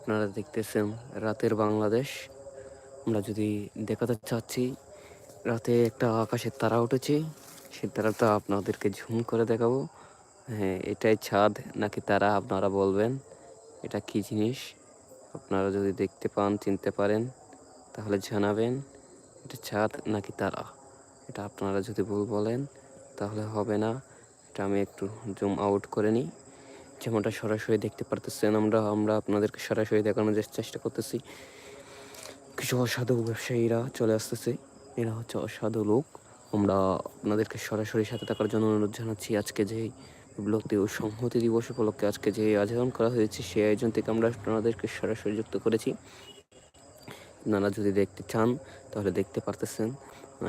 আপনারা দেখতেছেন রাতের বাংলাদেশ। আমরা যদি দেখাতে চাচ্ছি, রাতে একটা আকাশের তারা উঠেছে, সেই তারাটা আপনাদেরকে ঝুম করে দেখাবো। হ্যাঁ এটাই ছাদ, নাকি তারা আপনারা বলবেন? এটা কি জিনিস? আপনারা যদি দেখতে পান, চিনতে পারেন, তাহলে জানাবেন, এটা ছাদ নাকি তারা? এটা আপনারা যদি ভুল বলেন, তাহলে হবে না। এটা আমি একটু জুম আউট করে নিই। যেমনটা সরাসরি দেখতে পারতেছেন, আমরা আমরা আপনাদেরকে সরাসরি দেখানোর চেষ্টা করতেছি। কিছু অসাধু ব্যবসায়ীরা চলে আসতেছে। এরা হচ্ছে অসাধু লোক। আমরা আপনাদেরকে সরাসরি সাথে থাকার জন্য অনুরোধ জানাচ্ছি আজকে যে বিপ্লবী ও সংহতি দিবস উপলক্ষে আজকে যে আয়োজন করা হয়েছে, সেই আয়োজন থেকে আমরা আপনাদেরকে সরাসরি যুক্ত করেছি। আপনারা যদি দেখতে চান, তাহলে দেখতে পারতেছেন।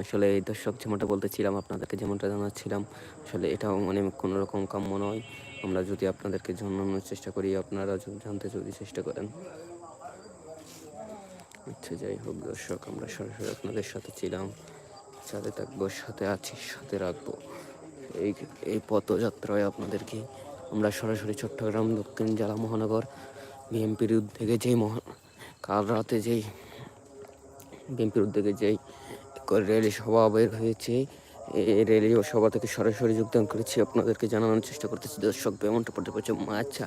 আসলে এই দর্শক যেমনটা বলতেছিলাম, আপনাদেরকে যেমনটা জানাচ্ছিলাম, আসলে এটাও মানে কোনো রকম কাম্য নয়। আমরা যদি আপনাদেরকে জানানোর চেষ্টা করি, আপনারা জানতে যদি চেষ্টা করেন। আচ্ছা যাই হোক দর্শক, আমরা সরাসরি আপনাদের সাথে ছিলাম। সাথে থাকব, সাথে আছি, সাথে রাখব। এই এই পথযাত্রায় আপনাদেরকে আমরা সরাসরি চট্টগ্রাম, দক্ষিণ জেলা, মহানগর, বিএনপির উদ্যোগে যেই মহা, কাল রাতে যেই বিএনপির উদ্যোগে যেই র্যালি সভা বের হয়েছে এই রেলি সভা থেকে সরাসরি যোগদান করেছি। আপনাদেরকে জানানোর চেষ্টা করতেছি। দর্শক, বেমনটা পড়তে পারছে। আচ্ছা।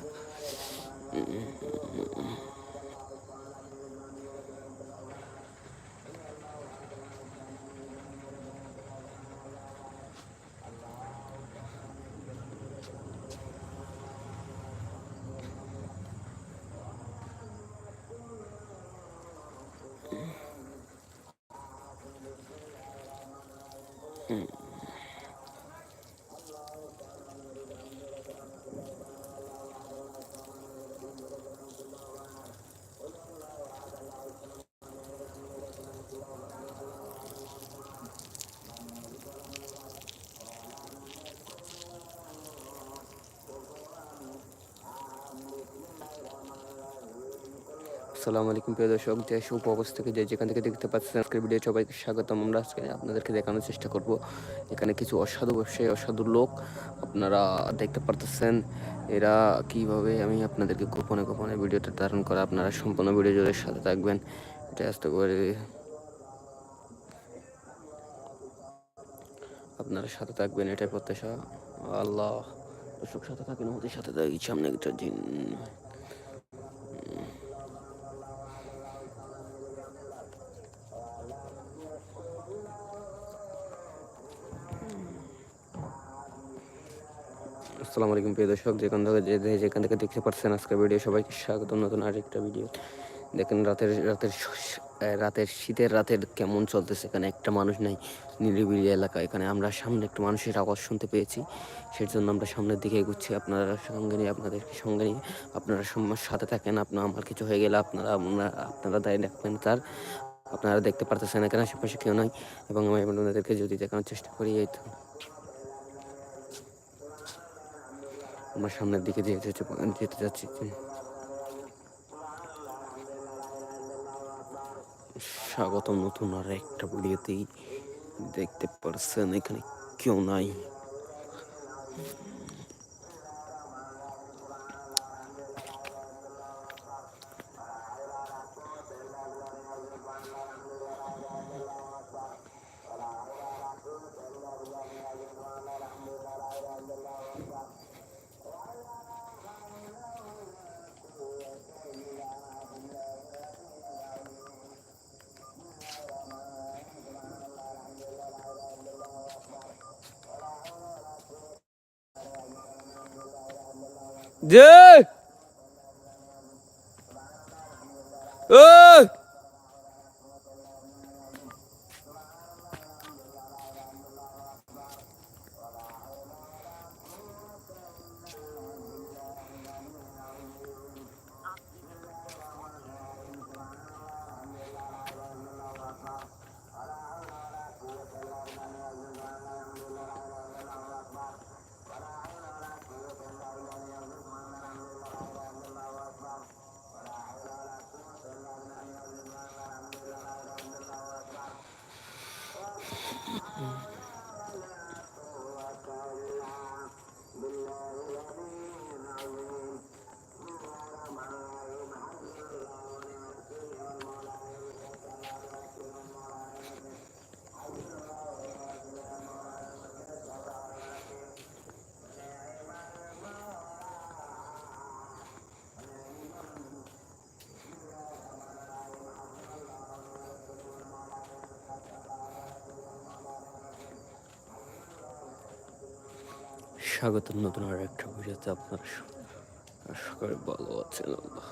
Hmm. আসসালামু আলাইকুম, প্রিয় দর্শক যে শুভ অবস্থা থেকে যে যেখান থেকে দেখতে পাচ্ছেন আজকের ভিডিও সবাইকে স্বাগতম। আমরা আজকে আপনাদেরকে দেখানোর চেষ্টা করব। এখানে কিছু অসাধু ব্যবসায়ী, অসাধু লোক আপনারা দেখতে পারতেছেন। এরা কীভাবে আমি আপনাদেরকে গোপনে গোপনে ভিডিওটা ধারণ করা, আপনারা সম্পূর্ণ ভিডিও জুড়ে সাথে থাকবেন। এটা আসতে করে আপনারা সাথে থাকবেন, এটাই প্রত্যাশা। আল্লাহ, দর্শক সাথে থাকেন, আমাদের সাথে থাকি সামনে একটা জিন। আসসালামু আলাইকুম, প্রিয় দর্শক। যেখান থেকে যে যেখান থেকে দেখতে পাচ্ছেন আজকের ভিডিও, সবাইকে স্বাগতম নতুন আরেকটা ভিডিও। দেখেন, রাতের রাতের রাতের, শীতের রাতের কেমন চলতেছে। এখানে একটা মানুষ নাই, নিরিবিলি এলাকা। এখানে আমরা সামনে একটা মানুষের আওয়াজ শুনতে পেয়েছি। সেই জন্য আমরা সামনের দিকে এগুচ্ছি। আপনারা সঙ্গে নিয়ে, আপনাদেরকে সঙ্গে নিয়ে, আপনারা সবার সাথে থাকেন। আপনার আমার কিছু হয়ে গেলে আপনারা আপনারা দায় রাখবেন তার। আপনারা দেখতে পারতেছেন এখানে, আশেপাশে কেউ নাই। এবং আমি আপনাদেরকে যদি দেখানোর চেষ্টা করি, এই তো। আমরা সামনের দিকে যেতে যেতে যাচ্ছি। স্বাগত নতুন আর একটা ভিডিওতেই দেখতে পারছেন এখানে কেউ নাই। যে ওই স্বাগত নতুন আর একটা ভিডিওতে আপনার আশা সকলে ভালো আছেন আল্লাহ।